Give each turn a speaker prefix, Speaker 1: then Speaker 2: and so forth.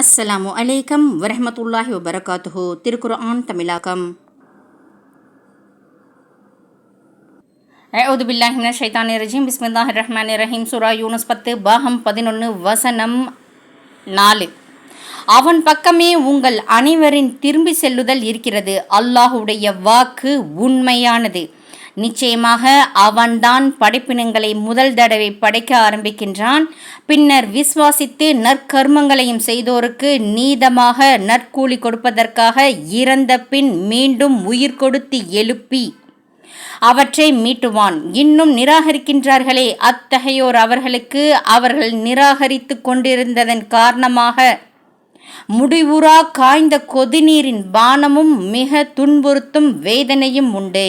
Speaker 1: அஸ்ஸலாமு அலைக்கம் வரஹமத்துல்லாஹி வபரகாத்துஹு திருக்குர்ஆன் தமிழாக்கம் அவுது பில்லாஹி மின ஷைத்தானி ரஜீம் பிஸ்மில்லாஹி ரஹ்மானி ரஹீம் சுரா யூனஸ் பத்து பாகம் பதினொன்று வசனம் நாலு. அவன் பக்கமே உங்கள் அனைவரின் திரும்பி செல்லுதல் இருக்கிறது. அல்லாஹுடைய வாக்கு உண்மையானது. நிச்சயமாக அவன்தான் படைப்பினங்களை முதல் தடவை படைக்க ஆரம்பிக்கின்றான். பின்னர் விசுவாசித்து நற்கர்மங்களையும் செய்தோருக்கு நீதமாக நற்கூலி கொடுப்பதற்காக இறந்த பின் மீண்டும் உயிர் கொடுத்து எழுப்பி அவற்றை மீட்டுவான். இன்னும் நிராகரிக்கின்றார்களே அத்தகையோர் அவர்களுக்கு அவர்கள் நிராகரித்து கொண்டிருந்ததன் காரணமாக முடிவுறா காய்ந்த கொதிநீரின் பானமும் மிக துன்புறுத்தும் வேதனையும் உண்டு.